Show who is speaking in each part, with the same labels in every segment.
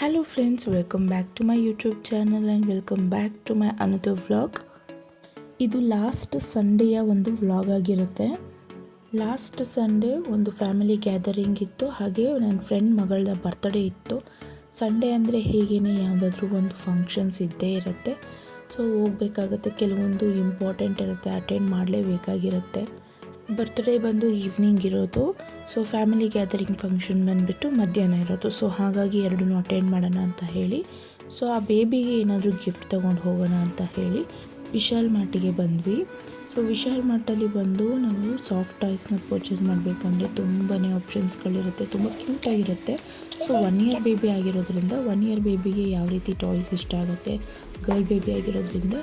Speaker 1: Hello friends welcome back to my YouTube channel and welcome back to my another vlog ಇದು last ಸಂಡೆಯ ಒಂದು vlog ಆಗಿರುತ್ತೆ. Last Sunday ಒಂದು family gathering ಇತ್ತು. ಹಾಗೆ ನನ್ನ ಫ್ರೆಂಡ್ ಮಗಳದ ಬರ್ತ್ಡೇ ಇತ್ತು. ಸಂಡೇ ಅಂದರೆ ಹೇಗೇನೆ ಯಾವುದಾದ್ರೂ ಒಂದು ಫಂಕ್ಷನ್ಸ್ ಇದ್ದೇ ಇರುತ್ತೆ. ಸೊ ಹೋಗ್ಬೇಕಾಗತ್ತೆ, ಕೆಲವೊಂದು ಇಂಪಾರ್ಟೆಂಟ್ ಇರುತ್ತೆ ಅಟೆಂಡ್ ಮಾಡಲೇಬೇಕಾಗಿರುತ್ತೆ. ಬರ್ತ್ಡೇ ಬಂದು ಈವ್ನಿಂಗ್ ಇರೋದು. ಸೊ ಫ್ಯಾಮಿಲಿ ಗ್ಯಾದರಿಂಗ್ ಫಂಕ್ಷನ್ ಬಂದುಬಿಟ್ಟು ಮಧ್ಯಾಹ್ನ ಇರೋದು. ಸೊ ಹಾಗಾಗಿ ಎರಡನ್ನೂ ಅಟೆಂಡ್ ಮಾಡೋಣ ಅಂತ ಹೇಳಿ. ಸೊ ಆ ಬೇಬಿಗೆ ಏನಾದರೂ ಗಿಫ್ಟ್ ತೊಗೊಂಡು ಹೋಗೋಣ ಅಂತ ಹೇಳಿ ವಿಶಾಲ್ ಮಾರ್ಟಿಗೆ ಬಂದ್ವಿ. ಸೊ ವಿಶಾಲ್ ಮಾರ್ಟಲ್ಲಿ ಬಂದು ನಾವು ಸಾಫ್ಟ್ ಟಾಯ್ಸ್ನ ಪರ್ಚೇಸ್ ಮಾಡಬೇಕಂದ್ರೆ ತುಂಬಾ ಆಪ್ಷನ್ಸ್ಗಳಿರುತ್ತೆ ತುಂಬ ಕ್ಯೂಟಾಗಿರುತ್ತೆ ಸೊ ಒನ್ ಇಯರ್ ಬೇಬಿ ಆಗಿರೋದ್ರಿಂದ ಒನ್ ಇಯರ್ ಬೇಬಿಗೆ ಯಾವ ರೀತಿ ಟಾಯ್ಸ್ ಇಷ್ಟ ಆಗುತ್ತೆ ಗರ್ಲ್ ಬೇಬಿ ಆಗಿರೋದ್ರಿಂದ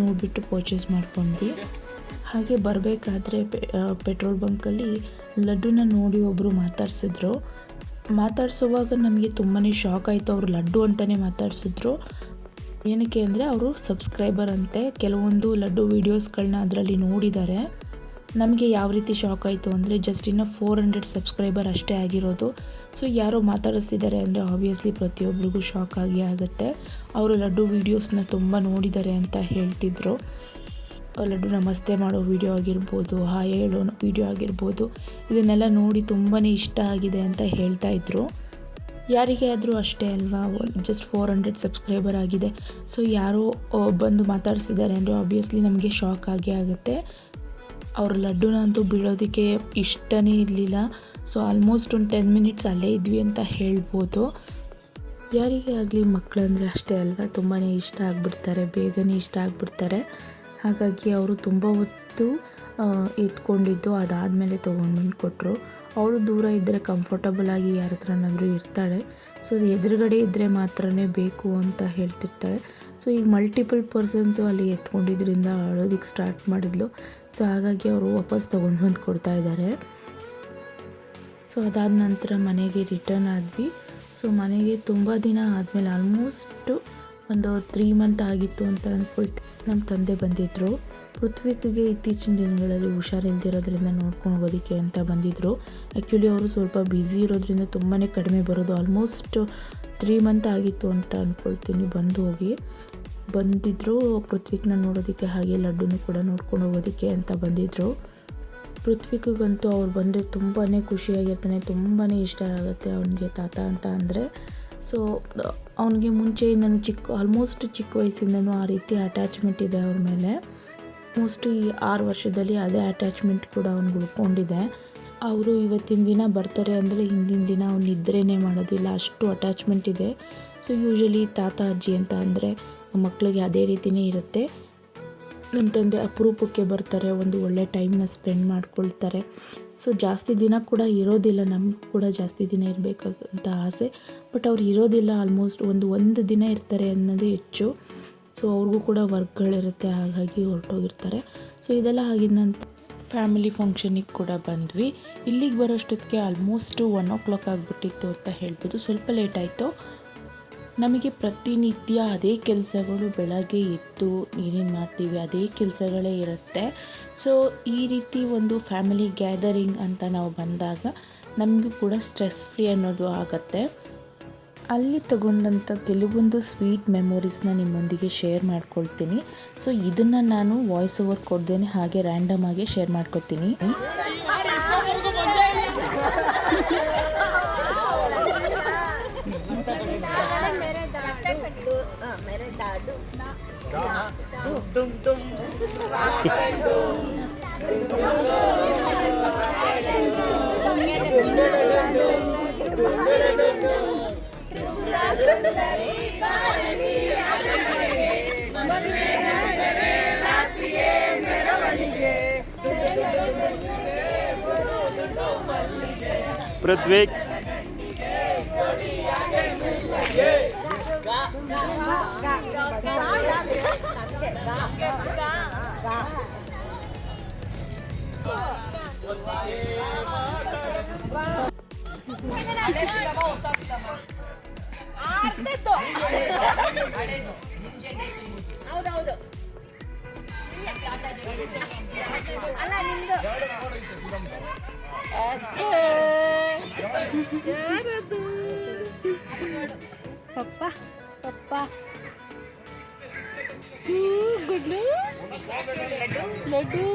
Speaker 1: ನೋಡಿಬಿಟ್ಟು ಪರ್ಚೇಸ್ ಮಾಡ್ಕೊಂಡ್ವಿ. ಹಾಗೆ ಬರಬೇಕಾದ್ರೆ ಪೆಟ್ರೋಲ್ ಬಂಕಲ್ಲಿ ಲಡ್ಡುನ ನೋಡಿ ಒಬ್ಬರು ಮಾತಾಡ್ಸಿದ್ರು. ಮಾತಾಡಿಸುವಾಗ ನಮಗೆ ತುಂಬಾ ಶಾಕ್ ಆಯಿತು ಅವರು ಲಡ್ಡು ಅಂತಲೇ ಮಾತಾಡ್ಸಿದ್ರು. ಏನಕ್ಕೆ ಅಂದರೆ ಅವರು ಸಬ್ಸ್ಕ್ರೈಬರ್ ಅಂತೆ, ಕೆಲವೊಂದು ಲಡ್ಡು ವೀಡಿಯೋಸ್ಗಳನ್ನ ಅದರಲ್ಲಿ ನೋಡಿದ್ದಾರೆ. ನಮಗೆ ಯಾವ ರೀತಿ ಶಾಕ್ ಆಯಿತು ಅಂದರೆ ಜಸ್ಟ್ ಇನ್ನು ಫೋರ್ ಹಂಡ್ರೆಡ್ ಸಬ್ಸ್ಕ್ರೈಬರ್ ಅಷ್ಟೇ ಆಗಿರೋದು. ಸೊ ಯಾರೋ ಮಾತಾಡಿಸ್ತಿದ್ದಾರೆ ಅಂದರೆ ಆಬ್ವಿಯಸ್ಲಿ ಪ್ರತಿಯೊಬ್ಬರಿಗೂ ಶಾಕ್ ಆಗಿ ಆಗುತ್ತೆ. ಅವರು ಲಡ್ಡು ವೀಡಿಯೋಸ್ನ ತುಂಬ ನೋಡಿದ್ದಾರೆ ಅಂತ ಹೇಳ್ತಿದ್ರು. ಲಡ್ಡು ನಮಸ್ತೆ ಮಾಡೋ ವಿಡಿಯೋ ಆಗಿರ್ಬೋದು ಹಾಯ್ ಹೇಳೋ ವಿಡಿಯೋ ಆಗಿರ್ಬೋದು, ಇದನ್ನೆಲ್ಲ ನೋಡಿ ತುಂಬಾ ಇಷ್ಟ ಆಗಿದೆ ಅಂತ ಹೇಳ್ತಾ ಇದ್ರು. ಯಾರಿಗೆ ಆದರೂ ಅಷ್ಟೇ ಅಲ್ವಾ ಜಸ್ಟ್ ಫೋರ್ ಹಂಡ್ರೆಡ್ ಸಬ್ಸ್ಕ್ರೈಬರ್ ಆಗಿದೆ. ಸೊ ಯಾರೋ ಬಂದು ಮಾತಾಡಿಸಿದ್ದಾರೆ ಅಂದರೆ ಆಬ್ವಿಯಸ್ಲಿ ನಮಗೆ ಶಾಕ್ ಆಗೇ ಆಗುತ್ತೆ. ಅವ್ರ ಲಡ್ಡುನ ಅಂತೂ ಬೀಳೋದಕ್ಕೆ ಇಷ್ಟನೇ ಇರಲಿಲ್ಲ. ಸೊ ಆಲ್ಮೋಸ್ಟ್ ಒಂದು ಟೆನ್ ಮಿನಿಟ್ಸ್ ಅಲ್ಲೇ ಇದ್ವಿ ಅಂತ ಹೇಳ್ಬೋದು. ಯಾರಿಗೆ ಆಗಲಿ ಮಕ್ಕಳಂದರೆ ಅಷ್ಟೇ ಅಲ್ವಾ ತುಂಬಾ ಇಷ್ಟ ಆಗ್ಬಿಡ್ತಾರೆ, ಬೇಗನೆ ಇಷ್ಟ ಆಗಿಬಿಡ್ತಾರೆ. ಹಾಗಾಗಿ ಅವರು ತುಂಬ ಹೊತ್ತು ಎತ್ಕೊಂಡಿದ್ದು ಅದಾದಮೇಲೆ ತೊಗೊಂಡ್ಬಂದು ಕೊಟ್ಟರು ಅವಳು ದೂರ ಇದ್ದರೆ ಕಂಫರ್ಟಬಲ್ ಆಗಿ ಯಾರ ಹತ್ರನಾದರೂ ಇರ್ತಾಳೆ. ಸೊ ಎದುರುಗಡೆ ಇದ್ದರೆ ಮಾತ್ರನೇ ಬೇಕು ಅಂತ ಹೇಳ್ತಿರ್ತಾಳೆ. ಸೊ ಈಗ ಮಲ್ಟಿಪಲ್ ಪರ್ಸನ್ಸು ಅಲ್ಲಿ ಎತ್ಕೊಂಡಿದ್ದರಿಂದ ಅಳೋದಕ್ಕೆ ಸ್ಟಾರ್ಟ್ ಮಾಡಿದ್ಲು. ಸೊ ಹಾಗಾಗಿ ಅವರು ವಾಪಸ್ ತೊಗೊಂಡು ಬಂದು ಕೊಡ್ತಾ ಇದ್ದಾರೆ. ಸೊ ಅದಾದ ನಂತರ ಮನೆಗೆ ರಿಟರ್ನ್ ಆದ್ವಿ. ಸೊ ಮನೆಗೆ ತುಂಬ ದಿನ ಆದಮೇಲೆ ಆಲ್ಮೋಸ್ಟು ಒಂದು ತ್ರೀ ಮಂತ್ ಆಗಿತ್ತು ಅಂತ ಅಂದ್ಕೊಳ್ತೀನಿ ನಮ್ಮ ತಂದೆ ಬಂದಿದ್ದರು ಪೃಥ್ವಿಕ್ಗೆ ಇತ್ತೀಚಿನ ದಿನಗಳಲ್ಲಿ ಹುಷಾರಿಲ್ದಿರೋದ್ರಿಂದ ನೋಡ್ಕೊಂಡು ಹೋಗೋದಕ್ಕೆ ಅಂತ ಬಂದಿದ್ದರು ಆ್ಯಕ್ಚುಲಿ ಅವರು ಸ್ವಲ್ಪ ಬ್ಯುಸಿ ಇರೋದ್ರಿಂದ ತುಂಬಾ ಕಡಿಮೆ ಬರೋದು ಆಲ್ಮೋಸ್ಟ್ ತ್ರೀ ಮಂತ್ ಆಗಿತ್ತು ಅಂತ ಅಂದ್ಕೊಳ್ತೀನಿ ಬಂದು ಹೋಗಿ. ಬಂದಿದ್ದರು ಪೃಥ್ವಿಕ್ನ ನೋಡೋದಕ್ಕೆ ಹಾಗೆ ಲಡ್ಡೂ ಕೂಡ ನೋಡ್ಕೊಂಡು ಹೋಗೋದಕ್ಕೆ ಅಂತ ಬಂದಿದ್ದರು ಪೃಥ್ವಿಕ್ಗಂತೂ ಅವ್ರು ಬಂದರೆ ತುಂಬಾ ಖುಷಿಯಾಗಿರ್ತಾನೆ ತುಂಬಾ ಇಷ್ಟ ಆಗುತ್ತೆ ಅವನಿಗೆ ತಾತ ಅಂತ ಅಂದರೆ. ಸೊ ಅವನಿಗೆ ಮುಂಚೆಯಿಂದನೂ ಚಿಕ್ಕ ಆಲ್ಮೋಸ್ಟ್ ಚಿಕ್ಕ ವಯಸ್ಸಿಂದನೂ ಆ ರೀತಿ ಅಟ್ಯಾಚ್ಮೆಂಟ್ ಇದೆ ಅವ್ರ ಮೇಲೆ. ಮೋಸ್ಟ್ ಈ ಆರು ವರ್ಷದಲ್ಲಿ ಅದೇ ಅಟ್ಯಾಚ್ಮೆಂಟ್ ಕೂಡ ಅವ್ನಿಗೆ ಉಳ್ಕೊಂಡಿದೆ. ಅವರು ಇವತ್ತಿನ ದಿನ ಬರ್ತಾರೆ ಅಂದರೆ ಹಿಂದಿನ ದಿನ ಅವ್ನು ನಿದ್ರೆನೇ ಮಾಡೋದಿಲ್ಲ, ಅಷ್ಟು ಅಟ್ಯಾಚ್ಮೆಂಟ್ ಇದೆ. ಸೊ ಯೂಶಲಿ ತಾತ, ಅಜ್ಜಿ ಅಂತ ಅಂದರೆ ಮಕ್ಕಳಿಗೆ ಅದೇ ರೀತಿಯೇ ಇರುತ್ತೆ. ನಮ್ಮ ತಂದೆ ಅಪರೂಪಕ್ಕೆ ಬರ್ತಾರೆ, ಒಂದು ಒಳ್ಳೆ ಟೈಮ್ನ ಸ್ಪೆಂಡ್ ಮಾಡ್ಕೊಳ್ತಾರೆ. ಸೊ ಜಾಸ್ತಿ ದಿನ ಕೂಡ ಇರೋದಿಲ್ಲ, ನಮಗೂ ಕೂಡ ಜಾಸ್ತಿ ದಿನ ಇರಬೇಕಂತ ಆಸೆ. ಬಟ್ ಅವ್ರು ಇರೋದಿಲ್ಲ ಆಲ್ಮೋಸ್ಟ್ ಒಂದು ಒಂದು ದಿನ ಇರ್ತಾರೆ ಅನ್ನೋದೇ ಹೆಚ್ಚು. ಸೊ ಅವ್ರಿಗೂ ಕೂಡ ವರ್ಕ್ಗಳಿರುತ್ತೆ, ಹಾಗಾಗಿ ಹೊರಟೋಗಿರ್ತಾರೆ. ಸೊ ಇದೆಲ್ಲ ಆಗಿದ ನಂತರ ಫ್ಯಾಮಿಲಿ ಫಂಕ್ಷನಿಗೆ ಕೂಡ ಬಂದ್ವಿ. ಇಲ್ಲಿಗೆ ಬರೋಷ್ಟೊತ್ತಿಗೆ ಆಲ್ಮೋಸ್ಟು ಒನ್ ಓ ಕ್ಲಾಕ್ ಆಗಿಬಿಟ್ಟಿತ್ತು ಅಂತ ಹೇಳ್ಬೋದು. ಸ್ವಲ್ಪ ಲೇಟ್ ಆಯಿತು. ನಮಗೆ ಪ್ರತಿನಿತ್ಯ ಅದೇ ಕೆಲಸಗಳು ಬೆಳಗ್ಗೆ ಎದ್ದು ಏನೇನು ಮಾಡ್ತೀವಿ ಅದೇ ಕೆಲಸಗಳೇ ಇರುತ್ತೆ ಸೊ ಈ ರೀತಿ ಒಂದು ಫ್ಯಾಮಿಲಿ ಗ್ಯಾದರಿಂಗ್ ಅಂತ ನಾವು ಬಂದಾಗ ನಮಗೂ ಕೂಡ ಸ್ಟ್ರೆಸ್ ಫ್ರೀ ಅನ್ನೋದು ಆಗುತ್ತೆ ಅಲ್ಲಿ ತಗೊಂಡಂಥ ಕೆಲವೊಂದು ಸ್ವೀಟ್ ಮೆಮೊರೀಸ್ನ ನಿಮ್ಮೊಂದಿಗೆ ಶೇರ್ ಮಾಡ್ಕೊಳ್ತೀನಿ ಸೊ ಇದನ್ನು ನಾನು ವಾಯ್ಸ್ ಓವರ್ ಕೊಡ್ದೇನೆ ಹಾಗೆ ರ್ಯಾಂಡಮ್ ಆಗಿ ಶೇರ್ ಮಾಡ್ಕೊತೀನಿ
Speaker 2: ಪೃಥ್ವಿಕ್
Speaker 3: ಹೌದೌದು ಅಲ್ಲ ನಿಮ್ದು ಯಾರದು ಪಪ್ಪ ಪಪ್ಪ
Speaker 1: ಗುಡ್ಲು ಲಡ್ಡು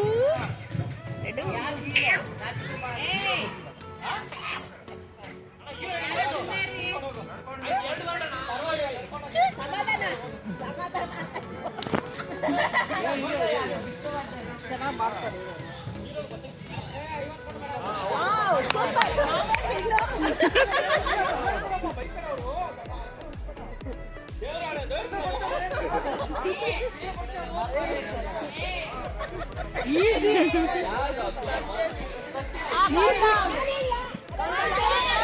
Speaker 3: ಎಷ್ಟೋ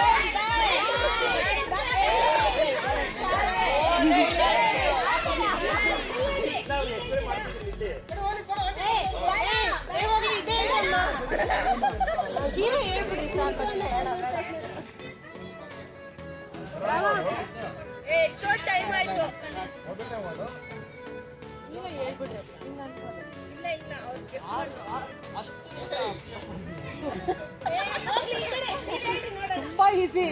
Speaker 3: ತುಂಬಾ ಈಸಿ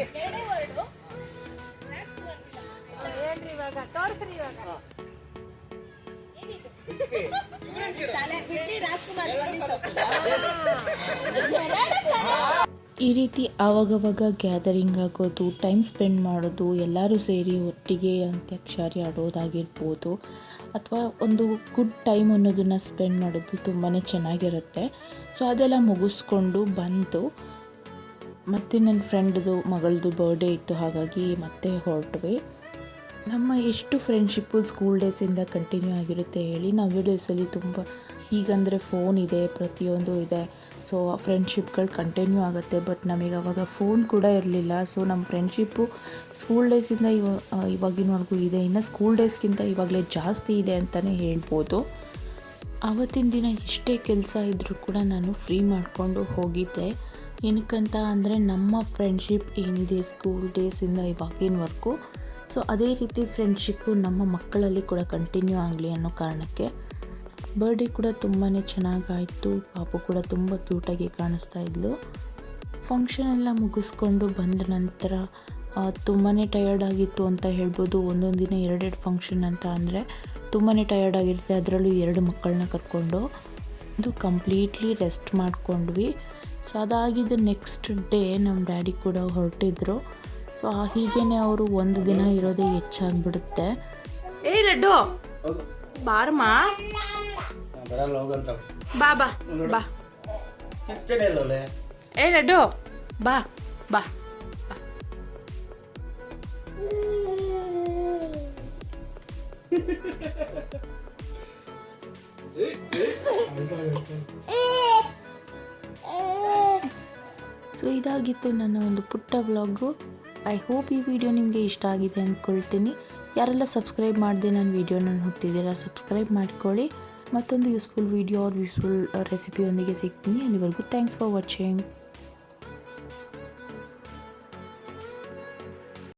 Speaker 1: ಈ ರೀತಿ ಆವಾಗವಾಗ ಗ್ಯಾದರಿಂಗ್ ಆಗೋದು ಟೈಮ್ ಸ್ಪೆಂಡ್ ಮಾಡೋದು, ಎಲ್ಲರೂ ಸೇರಿ ಒಟ್ಟಿಗೆ ಅಂತ್ಯಾಕ್ಷರಿ ಆಡೋದಾಗಿರ್ಬೋದು. ಅಥವಾ ಒಂದು ಗುಡ್ ಟೈಮ್ ಅನ್ನೋದನ್ನು ಸ್ಪೆಂಡ್ ಮಾಡೋದು ತುಂಬಾ ಚೆನ್ನಾಗಿರುತ್ತೆ. ಸೊ ಅದೆಲ್ಲ ಮುಗಿಸ್ಕೊಂಡು ಬಂತು ಮತ್ತು ನನ್ನ ಫ್ರೆಂಡ್ದು ಮಗಳದು ಬರ್ಡೇ ಇತ್ತು, ಹಾಗಾಗಿ ಮತ್ತೆ ಹೊರಟ್ವಿ. ನಮ್ಮ ಎಷ್ಟು ಫ್ರೆಂಡ್ಶಿಪ್ಪು ಸ್ಕೂಲ್ ಡೇಸಿಂದ ಕಂಟಿನ್ಯೂ ಆಗಿರುತ್ತೆ ಹೇಳಿ, ನಾವು ಡೇಸಲ್ಲಿ ತುಂಬ ಈಗಂದರೆ ಫೋನ್ ಇದೆ, ಪ್ರತಿಯೊಂದು ಇದೆ. ಸೊ ಫ್ರೆಂಡ್ಶಿಪ್ಗಳು ಕಂಟಿನ್ಯೂ ಆಗುತ್ತೆ ಬಟ್ ನಮಗೆ ಅವಾಗ ಫೋನ್ ಕೂಡ ಇರಲಿಲ್ಲ. ಸೊ ನಮ್ಮ ಫ್ರೆಂಡ್ಶಿಪ್ಪು ಸ್ಕೂಲ್ ಡೇಸಿಂದ ಇವ ಇವಾಗಿನವರೆಗೂ ಇದೆ. ಇನ್ನು ಸ್ಕೂಲ್ ಡೇಸ್ಗಿಂತ ಇವಾಗಲೇ ಜಾಸ್ತಿ ಇದೆ ಅಂತಲೇ ಹೇಳ್ಬೋದು. ಆವತ್ತಿನ ದಿನ ಎಷ್ಟೇ ಕೆಲಸ ಇದ್ದರೂ ಕೂಡ ನಾನು ಫ್ರೀ ಮಾಡಿಕೊಂಡು ಹೋಗಿದ್ದೆ. ಏನಕ್ಕಂತ ಅಂದರೆ ನಮ್ಮ ಫ್ರೆಂಡ್ಶಿಪ್ ಏನಿದೆ ಸ್ಕೂಲ್ ಡೇಸಿಂದ ಇವಾಗಿನವರೆಗೂ. ಸೊ ಅದೇ ರೀತಿ ಫ್ರೆಂಡ್ಶಿಪ್ಪು ನಮ್ಮ ಮಕ್ಕಳಲ್ಲಿ ಕೂಡ ಕಂಟಿನ್ಯೂ ಆಗಲಿ ಅನ್ನೋ ಕಾರಣಕ್ಕೆ. ಬರ್ಡೇ ಕೂಡ ತುಂಬಾ ಚೆನ್ನಾಗಾಯಿತು. ಪಾಪು ಕೂಡ ತುಂಬ ಕ್ಯೂಟಾಗಿ ಕಾಣಿಸ್ತಾ ಇದ್ಲು. ಫಂಕ್ಷನ್ ಎಲ್ಲ ಮುಗಿಸ್ಕೊಂಡು ಬಂದ ನಂತರ ತುಂಬಾ ಟಯರ್ಡ್ ಆಗಿತ್ತು ಅಂತ ಹೇಳ್ಬೋದು. ಒಂದೊಂದು ದಿನ ಎರಡೆರಡು ಫಂಕ್ಷನ್ ಅಂತ ಅಂದರೆ ತುಂಬಾ ಟಯರ್ಡ್ ಆಗಿರುತ್ತೆ. ಅದರಲ್ಲೂ ಎರಡು ಮಕ್ಕಳನ್ನ ಕರ್ಕೊಂಡು ಇದು ಕಂಪ್ಲೀಟ್ಲಿ ರೆಸ್ಟ್ ಮಾಡ್ಕೊಂಡ್ವಿ. ಸೊ ಅದಾಗಿದ್ದ ನೆಕ್ಸ್ಟ್ ಡೇ ನಮ್ಮ ಡ್ಯಾಡಿ ಕೂಡ ಹೊರಟಿದ್ರು. ಸೊ ಹೀಗೇ ಅವರು ಒಂದು ದಿನ ಇರೋದೇ ಹೆಚ್ಚಾಗ್ಬಿಡುತ್ತೆ.
Speaker 4: ಏ ಲಡ್ಡು! ಬಾರಮ್ಮ.
Speaker 2: ಬರಲ್ಲ
Speaker 4: ಬಾ ಬಾ ಬಾ. ಏ ಲಡ್ಡು ಬಾ ಬಾ ಬಾ.
Speaker 1: ಸೊ ಇದಾಗಿತ್ತು ನನ್ನ ಒಂದು ಪುಟ್ಟ ವ್ಲಾಗು. ಐ ಹೋಪ್ ಈ ವಿಡಿಯೋ ನಿಮಗೆ ಇಷ್ಟ ಆಗಿದೆ ಅಂದ್ಕೊಳ್ತೀನಿ. ಯಾರೆಲ್ಲ ಸಬ್ಸ್ಕ್ರೈಬ್ ಮಾಡಿದೆ ನನ್ನ ವಿಡಿಯೋನ ನೋಡ್ತಿದ್ದೀರಾ ಸಬ್ಸ್ಕ್ರೈಬ್ ಮಾಡ್ಕೊಳ್ಳಿ. ಮತ್ತೊಂದು ಯೂಸ್ಫುಲ್ ವಿಡಿಯೋ ಆರ್ ಯೂಸ್ಫುಲ್ ರೆಸಿಪಿಯೊಂದಿಗೆ ಸಿಗ್ತೀನಿ. ಅಲ್ಲಿವರೆಗೂ ಥ್ಯಾಂಕ್ಸ್ ಫಾರ್ ವಾಚಿಂಗ್